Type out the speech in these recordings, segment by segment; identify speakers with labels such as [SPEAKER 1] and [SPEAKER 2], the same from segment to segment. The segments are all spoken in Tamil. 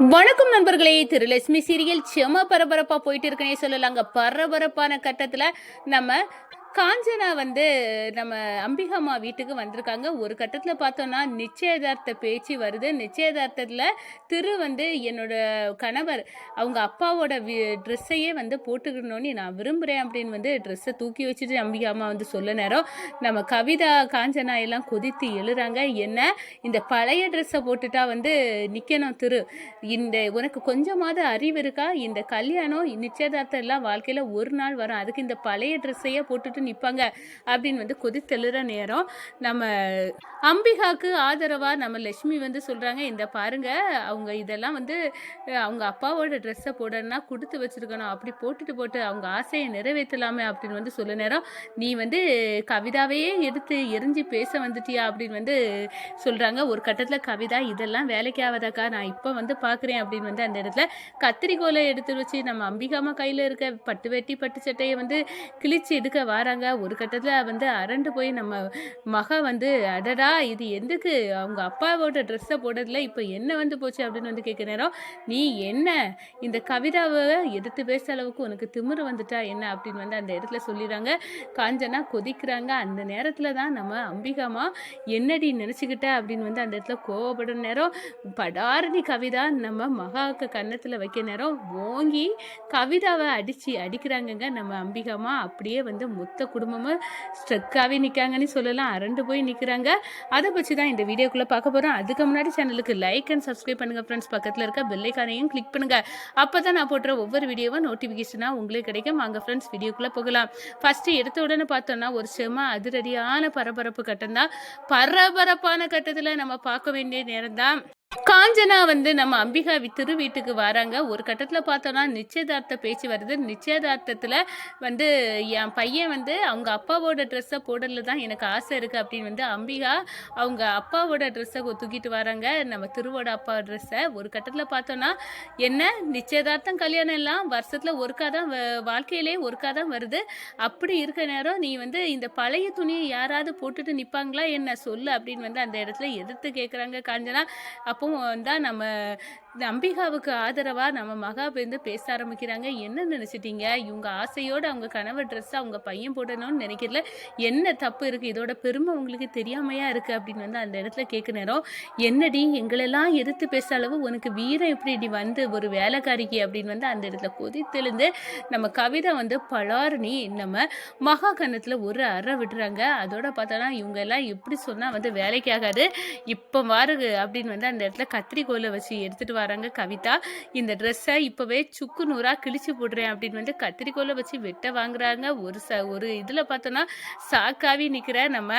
[SPEAKER 1] வணக்கம் நண்பர்களே. திரு லட்சுமி சீரியல் செம பரபரப்பா போயிட்டு இருக்கனே சொல்லலாங்க. பரபரப்பான கட்டத்துல நம்ம காஞ்சனா வந்து நம்ம அம்பிகாமா வீட்டுக்கு வந்திருக்காங்க. ஒரு கட்டத்தில் பார்த்தோன்னா நிச்சயதார்த்த பேச்சு வருது. நிச்சயதார்த்தத்தில் திரு வந்து என்னோட கணவர் அவங்க அப்பாவோட ட்ரெஸ்ஸையே வந்து போட்டுக்கணும்னு நான் விரும்புகிறேன் அப்படின்னு வந்து ட்ரெஸ்ஸை தூக்கி வச்சுட்டு அம்பிகாமா வந்து சொல்ல நேரம். நம்ம கவிதா காஞ்சனா எல்லாம் கொதித்து எழுறாங்க. என்ன? இந்த பழைய ட்ரெஸ்ஸை போட்டுட்டா வந்து நிற்கணும் திரு. இந்த உனக்கு கொஞ்சமாவது அறிவு இருக்கா? இந்த கல்யாணம் நிச்சயதார்த்தம் எல்லாம் வாழ்க்கையில் ஒரு நாள் வரும். அதுக்கு இந்த பழைய ட்ரெஸ்ஸையே போட்டுட்டு நிற்பாங்க அப்படின்னு வந்து கொதித்தெழுற நேரம் நம்ம அம்பிகாவுக்கு ஆதரவாக நம்ம லட்சுமி வந்து சொல்கிறாங்க இந்த பாருங்க அவங்க இதெல்லாம் வந்து அவங்க அப்பாவோட ட்ரெஸ்ஸை போடணும்னா கொடுத்து வச்சுருக்கணும். அப்படி போட்டுட்டு போட்டு அவங்க ஆசையை நிறைவேற்றலாமே அப்படின்னு வந்து சொல்ல நேரம் நீ வந்து கவிதாவையே எடுத்து எரிஞ்சு பேச வந்துட்டியா? அப்படின்னு வந்து சொல்கிறாங்க ஒரு கட்டத்தில் கவிதா இதெல்லாம் வேலைக்கு ஆகாதாக்கா நான் இப்போ வந்து பார்க்குறேன் அப்படின்னு வந்து அந்த இடத்துல கத்திரிக்கோலை எடுத்து வச்சு நம்ம அம்பிகாமா கையில் இருக்க பட்டு வெட்டி பட்டு சட்டையை வந்து கிழிச்சு எடுக்க வராங்க. ஒரு கட்டத்தில் வந்து அரண்டு போய் நம்ம மக வந்து அடடா இது எதுக்கு? அவங்க அப்பாவோட ட்ரெஸ்ஸை போடுறதுல இப்போ என்ன வந்து போச்சு அப்படின்னு வந்து கேட்க நேரம் நீ என்ன? இந்த கவிதாவை எடுத்து பேசுகிற அளவுக்கு உனக்கு திமிரு வந்துட்டா என்ன? அப்படின்னு வந்து அந்த இடத்துல சொல்லிடுறாங்க. காஞ்சனா கொதிக்கிறாங்க. அந்த நேரத்தில் தான் நம்ம அம்பிகாமா என்னடி நினச்சிக்கிட்ட? அப்படின்னு வந்து அந்த இடத்துல கோவப்படுற நேரம். படாரணி கவிதா நம்ம மகாவுக்கு கன்னத்தில் வைக்க நேரம் ஓங்கி கவிதாவை அடித்து அடிக்கிறாங்கங்க நம்ம அம்பிகாமா. அப்படியே வந்து மொத்த மொத்த குடும்பமும் ஸ்ட்ரக்காகவே நிற்காங்கன்னு சொல்லலாம். அரண்டு போய் நிற்கிறாங்க அதை பற்றி தான் இந்த வீடியோக்குள்ளே பார்க்க போகிறோம் அதுக்கு முன்னாடி சேனலுக்கு லைக் அண்ட் சப்ஸ்கிரைப் பண்ணுங்கள் ஃப்ரெண்ட்ஸ் பக்கத்தில் இருக்க பெல்லைக்கானையும் கிளிக் பண்ணுங்கள் அப்போ தான் நான் போடுற ஒவ்வொரு வீடியோவும் நோட்டிஃபிகேஷனாக உங்களுக்கு கிடைக்கும். வாங்க ஃப்ரெண்ட்ஸ் வீடியோக்குள்ளே போகலாம். ஃபஸ்ட்டு எடுத்த உடனே பார்த்தோன்னா ஒரு செம அதிரடியான பரபரப்பு கட்டம் தான் பரபரப்பான கட்டத்தில் நம்ம பார்க்க வேண்டிய நேரம் தான் காஞ்சனா வந்து நம்ம அம்பிகா வி- திரு வீட்டுக்கு வராங்க. ஒரு கட்டத்தில் பார்த்தோன்னா நிச்சயதார்த்த பேச்சு வருது. நிச்சயதார்த்தத்தில் வந்து என் பையன் வந்து அவங்க அப்பாவோட ட்ரெஸ்ஸை போடல தான் எனக்கு ஆசை இருக்குது அப்படின்னு வந்து அம்பிகா அவங்க அப்பாவோட ட்ரெஸ்ஸை தூக்கிட்டு வராங்க. நம்ம திருவோட அப்பா ட்ரெஸ்ஸை ஒரு கட்டத்தில் பார்த்தோன்னா என்ன? நிச்சயதார்த்தம் கல்யாணம் எல்லாம் வருஷத்தில் ஒருக்கா தான் வ- வாழ்க்கையிலே ஒருக்கா தான் வருது. அப்படி இருக்க நேரம் நீ வந்து இந்த பழைய துணியை யாராவது போட்டுட்டு நிற்பாங்களா என்ன சொல்லு அப்படின்னு வந்து அந்த இடத்துல எதிர்த்து கேட்குறாங்க காஞ்சனா. அப்போ தான் நம்ம இந்த அம்பிகாவுக்கு ஆதரவாக நம்ம மகா வந்து பேச ஆரம்பிக்கிறாங்க. என்ன நினச்சிட்டீங்க? இவங்க ஆசையோடு அவங்க கணவர் ட்ரெஸ் அவங்க பையன் போடணும்னு நினைக்கிறதுல என்ன தப்பு இருக்குது இதோட பெருமை உங்களுக்கு தெரியாமையா இருக்குது அப்படின்னு வந்து அந்த இடத்துல கேட்க நேரம். என்னடி எங்களெல்லாம் எதிர்த்து பேச அளவு உனக்கு வீரம் எப்படி இப்படி வந்து ஒரு வேலைக்காரிக்கு? அப்படின்னு வந்து அந்த இடத்துல கொதித்தெழுந்து நம்ம கவிதை வந்து பலாரணி நம்ம மகா ஒரு அறை விடுறாங்க. அதோட பார்த்தோன்னா இவங்க எல்லாம் எப்படி சொன்னால் வந்து வேலைக்கு ஆகாது. இப்போ வாருங்க அப்படின்னு வந்து அந்த இடத்துல கத்திரிக்கோலை வச்சு எடுத்துகிட்டு வராங்க கவிதா. இந்த ட்ரெஸ்ஸை இப்போவே சுக்கு நூறாக கிழிச்சு போடுறேன் அப்படின்னு வந்து கத்திரிக்கோலை வச்சு வெட்ட வாங்குறாங்க. ஒரு ச ஒரு இதில் பார்த்தோன்னா சாக்காவி நிற்கிற நம்ம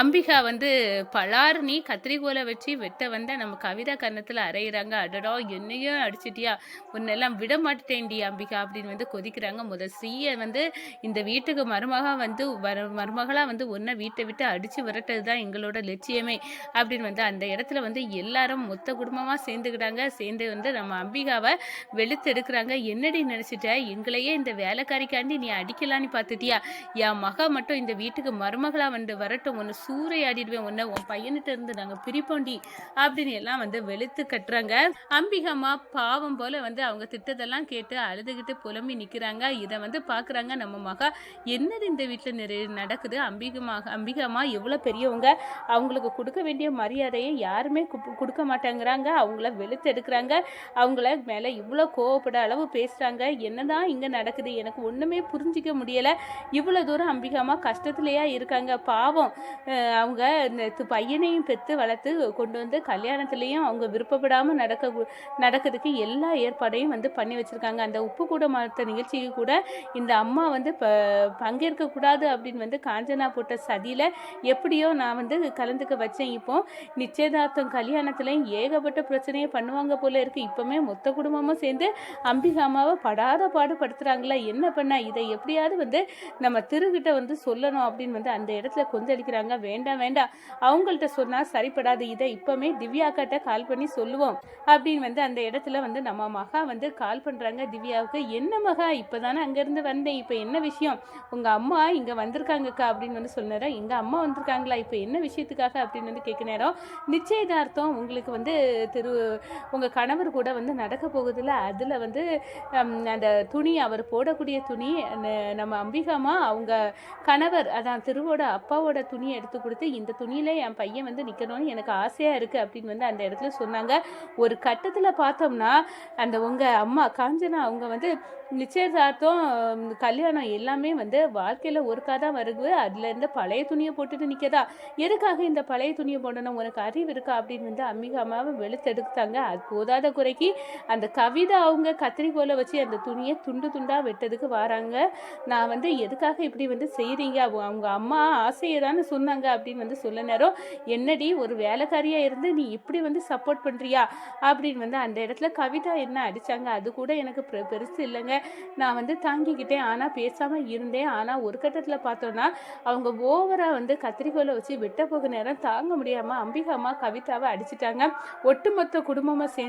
[SPEAKER 1] அம்பிகா வந்து பலார்னி கத்திரிக்கோலை வச்சு வெட்ட வந்த நம்ம கவிதா கன்னத்தில் அரைகிறாங்க அடடா என்னையும் அடிச்சிட்டியா? உன்னெல்லாம் விட மாட்டேன்டி அம்பிகா அப்படின்னு வந்து கொதிக்கிறாங்க. முதல் ஸ்ரீயை வந்து இந்த வீட்டுக்கு மருமகா வந்து வர மருமகளாக வந்து ஒன்றை வீட்டை விட்டு அடித்து விரட்டது தான் எங்களோட லட்சியமே அப்படின்னு வந்து அந்த இடத்துல வந்து எல்லாரும் மொத்த குடும்பமாக சேர்ந்துக்கிட்டாங்க. சேர்ந்து வந்து நம்ம அம்பிகாவை வெளுத்து எடுக்கிறாங்க என்னடி நினச்சிட்ட? எங்களையே இந்த வேலைக்காரிக்காண்டி நீ அடிக்கலான்னு பார்த்துட்டியா? என் மகா மட்டும் இந்த வீட்டுக்கு மருமகளாக வந்து வரட்டும். ஒன்று சூறையாடிடுவேன். ஒன்று உன் பையன்கிட்ட இருந்து நாங்கள் பிரிப்போண்டி. அப்படின்னு எல்லாம் வந்து வெளுத்து கட்டுறாங்க. அம்பிகம்மா பாவம் போல் வந்து அவங்க திட்டத்தெல்லாம் கேட்டு அழுதுகிட்டு புலம்பி நிற்கிறாங்க இதை வந்து பார்க்குறாங்க நம்ம மகா. என்னது இந்த வீட்டில் நிறைய நடக்குது? அம்பிகமா அம்பிகம்மா எவ்வளோ பெரியவங்க. அவங்களுக்கு கொடுக்க வேண்டிய மரியாதையை யாருமே கொடுக்க மாட்டேங்கிறாங்க. அவங்கள வெளுத்து இருக்கிறாங்க அவங்கள மேலே இவ்வளோ கோவப்பட அளவு பேசுகிறாங்க என்னதான் இங்கே நடக்குது? எனக்கு ஒன்றுமே புரிஞ்சிக்க முடியலை. இவ்வளோ தூரம் அம்பிகாமா கஷ்டத்துலையா இருக்காங்க. பாவம். அவங்க இந்த பையனையும் பெற்று வளர்த்து கொண்டு வந்து கல்யாணத்துலேயும் அவங்க விருப்பப்படாமல் நடக்க நடக்கிறதுக்கு எல்லா ஏற்பாடையும் வந்து பண்ணி வச்சுருக்காங்க. அந்த உப்பு கூட மற்ற நிகழ்ச்சிக்கு கூட இந்த அம்மா வந்து ப பங்கேற்கக்கூடாது அப்படின்னு வந்து காஞ்சனா போட்ட சதியில் எப்படியோ நான் வந்து கலந்துக்க வச்சேன். இப்போ நிச்சயதார்த்தம் கல்யாணத்துலேயும் ஏகப்பட்ட பிரச்சனையை பண்ணுவாங்க போல இருக்கு. இப்போமே மொத்த குடும்பமும் சேர்ந்து அம்பிகாமாவை படாத பாடுபடுத்துகிறாங்களா என்ன பண்ண? இதை எப்படியாவது வந்து நம்ம திருகிட்ட வந்து சொல்லணும் அப்படின்னு வந்து அந்த இடத்துல கொந்தளிக்கிறாங்க. வேண்டாம் வேண்டாம். அவங்கள்ட்ட சொன்னால் சரிப்படாது. இதை இப்போமே திவ்யாக்கிட்ட கால் பண்ணி சொல்லுவோம் அப்படின்னு வந்து அந்த இடத்துல வந்து நம்ம மகா வந்து கால் பண்ணுறாங்க திவ்யாவுக்கு என்ன மகா? இப்போ தானே அங்கேருந்து வந்தேன். இப்போ என்ன விஷயம்? உங்கள் அம்மா இங்கே வந்திருக்காங்கக்கா அப்படின்னு வந்து சொன்னாரா. எங்கள் அம்மா வந்திருக்காங்களா? இப்போ என்ன விஷயத்துக்காக? அப்படின்னு வந்து கேட்க நேரம் நிச்சயதார்த்தம் உங்களுக்கு வந்து திரு உங்கள் கணவர் கூட வந்து நடக்க போகுதில்ல அதில் வந்து அந்த துணி அவர் போடக்கூடிய துணி நம்ம அம்பிகாமா அவங்க கணவர் அதான் திருவோட அப்பாவோட துணியை எடுத்து கொடுத்து இந்த துணியில் என் பையன் வந்து நிற்கணும்னு எனக்கு ஆசையாக இருக்குது அப்படின்னு வந்து அந்த இடத்துல சொன்னாங்க. ஒரு கட்டத்தில் பார்த்தோம்னா அந்த உங்கள் அம்மா காஞ்சனா அவங்க வந்து நிச்சயதார்த்தம் கல்யாணம் எல்லாமே வந்து வாழ்க்கையில் ஒருக்கா தான் வருது. அதுலேருந்து பழைய துணியை போட்டுட்டு நிற்கதா எதுக்காக இந்த பழைய துணியை போடணும்? உனக்கு அறிவு இருக்கா? அப்படின்னு வந்து அம்மிகா வெளுத்தெடுத்தாங்க. அது போதாத குறைக்கு அந்த கவிதை அவங்க கத்திரிக்கோலை வச்சு அந்த துணியை துண்டு துண்டாக வெட்டதுக்கு வராங்க. நான் வந்து எதுக்காக இப்படி வந்து செய்கிறீங்க அவங்க அம்மா ஆசையை தானே சொன்னாங்க? அப்படின்னு வந்து சொல்ல நேரம் என்னடி ஒரு வேலைக்காரியாக இருந்து நீ இப்படி வந்து சப்போர்ட் பண்ணுறியா அப்படின்னு வந்து அந்த இடத்துல கவிதா என்ன அடித்தாங்க அது கூட எனக்கு பெ- பெருசு இல்லைங்க. நான் வந்து தாங்கிக்கிட்டேன் ஆனால் பேசாமல் இருந்தேன். ஆனால் ஒரு கட்டத்தில் பார்த்தோன்னா அவங்க ஓவராக வந்து கத்திரிக்கோலை வச்சு வெட்ட போக நேரம் தாங்க முடியாமல் அம்பிகாமா கவிதாவை அடிச்சிட்டாங்க. ஒட்டுமொத்த குடும்பமாக சேர்ந்து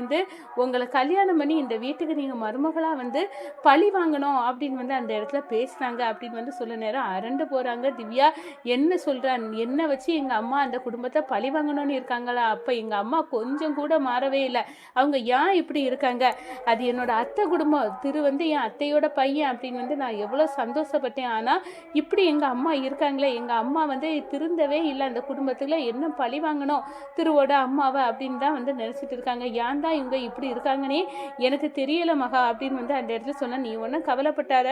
[SPEAKER 1] உங்களை கல்யாணம் பண்ணி இந்த வீட்டுக்கு நீங்கள் மருமகளாக வந்து பழி வாங்கணும் அப்படின்னு வந்து அந்த இடத்துல பேசுகிறாங்க அப்படின்னு வந்து சொல்ல நேரம் அரண்டு போகிறாங்க திவ்யா என்ன சொல்கிறான் என்ன வச்சு எங்கள் அம்மா அந்த குடும்பத்தை பழி வாங்கணும்னு இருக்காங்களா? அப்போ எங்கள் அம்மா கொஞ்சம் கூட மாறவே இல்லை. அவங்க ஏன் இப்படி இருக்காங்க? அது என்னோட அத்தை குடும்பம். திரு வந்து என் அத்தையோட பையன் அப்படின்னு வந்து நான் எவ்வளோ சந்தோஷப்பட்டேன். ஆனால் இப்படி எங்கள் அம்மா இருக்காங்களே எங்கள் அம்மா வந்து திருந்தவே இல்லை அந்த குடும்பத்தில். என்ன பழி வாங்கணும்? திருவோட அம்மாவை அப்படின்னு தான் வந்து நினச்சிட்டு இருக்காங்க. ஏன் தான் இவங்க இப்படி இருக்காங்கன்னே எனக்கு தெரியல மகா அப்படின்னு வந்து அந்த இடத்துல சொன்ன நீ ஒன்றும் கவலைப்பட்டாத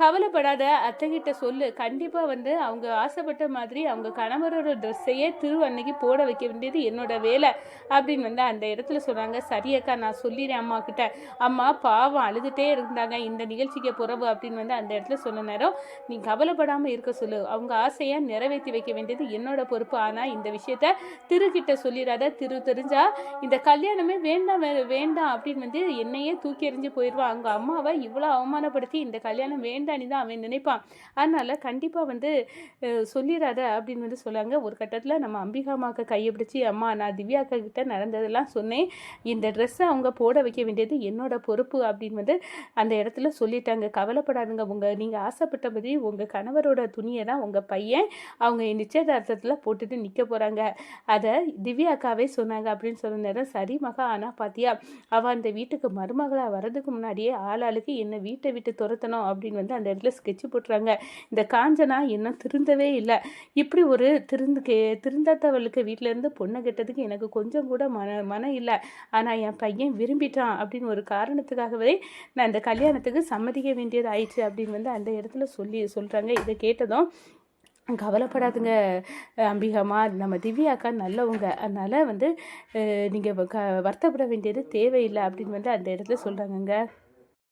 [SPEAKER 1] கவலைப்படாத அத்தைகிட்ட சொல்லு. கண்டிப்பாக வந்து அவங்க ஆசைப்பட்ட மாதிரி அவங்க கணவரோட ட்ரெஸ்ஸையே திரு அன்னைக்கு போட வைக்க வேண்டியது என்னோட வேலை அப்படின்னு வந்து அந்த இடத்துல சொன்னாங்க. சரியக்கா நான் சொல்லிடுறேன் அம்மா கிட்ட. அம்மா பாவம் அழுதுகிட்டே இருந்தாங்க. இந்த நிகழ்ச்சிக்கு பிறவு அப்படின்னு வந்து அந்த இடத்துல சொன்ன நேரம் நீ கவலைப்படாமல் இருக்க சொல்லு. அவங்க ஆசையை நிறைவேற்றி வைக்க வேண்டியது என்னோட பொறுப்பு. ஆனால் இந்த விஷயத்த திருக்கிட்ட சொல்லிடாத. திரு தெரிஞ்சா இந்த கல்யாணமே வேண்டாம் வேறு வேண்டாம் அப்படின்னு வந்து என்னையே தூக்கி எறிஞ்சு போயிடுவான் அவங்க அம்மாவை இவ்வளோ அவமானப்படுத்தி இந்த கல்யாணம் வேண்டான்னு தான் அவன் நினைப்பான். அதனால் கண்டிப்பாக வந்து சொல்லிடாத அப்படின்னு வந்து சொல்லுவாங்க ஒரு கட்டத்தில் நம்ம அம்பிகா அம்மாவுக்கு கையை பிடிச்சி அம்மா நான் திவ்யா அக்கா கிட்ட நடந்ததெல்லாம் சொன்னேன். இந்த ட்ரெஸ்ஸை அவங்க போட வைக்க வேண்டியது என்னோட பொறுப்பு அப்படின்னு வந்து அந்த இடத்துல சொல்லிட்டாங்க. கவலைப்படாதுங்க. உங்கள் நீங்கள் ஆசைப்பட்டபடி உங்கள் கணவரோட துணியை தான் உங்கள் பையன் அவங்க நிச்சயதார்த்தத்தில் போட்டுட்டு நிற்க போகிறாங்க அதை திவ்யா அக்காவே சொன்னாங்க அப்படின்னு சொன்ன நேரம் சரி மகா ஆனால் பாத்தியா? அவள் அந்த வீட்டுக்கு மருமகளாக வரதுக்கு முன்னாடியே ஆளாளுக்கு என்னை வீட்டை விட்டு துரத்தணும் அப்படின்னு வந்து அந்த இடத்துல ஸ்கெட்ச் போட்டுறாங்க. இந்த காஞ்சனா இன்னும் திருந்தவே இல்லை. இப்படி ஒரு திருந்து கே திருந்தாதவளுக்கு வீட்டிலேருந்து பொண்ணை கெட்டதுக்கு எனக்கு கொஞ்சம் கூட மன மனம் இல்லை. ஆனால் என் பையன் விரும்பிட்டான் அப்படின்னு ஒரு காரணத்துக்காகவே நான் இந்த கல்யாணத்துக்கு சம்மதிக்க வேண்டியது ஆயிடுச்சு அப்படின்னு வந்து அந்த இடத்துல சொல்லி சொல்கிறாங்க இதை கேட்டதும் கவலைப்படாதுங்க. அம்பிகம்மா நம்ம திவ்யா அக்கா நல்லவங்க. அதனால் வந்து நீங்கள் க வருத்தப்பட வேண்டியது தேவையில்லை அப்படின்னு வந்து அந்த இடத்துல சொல்கிறாங்கங்க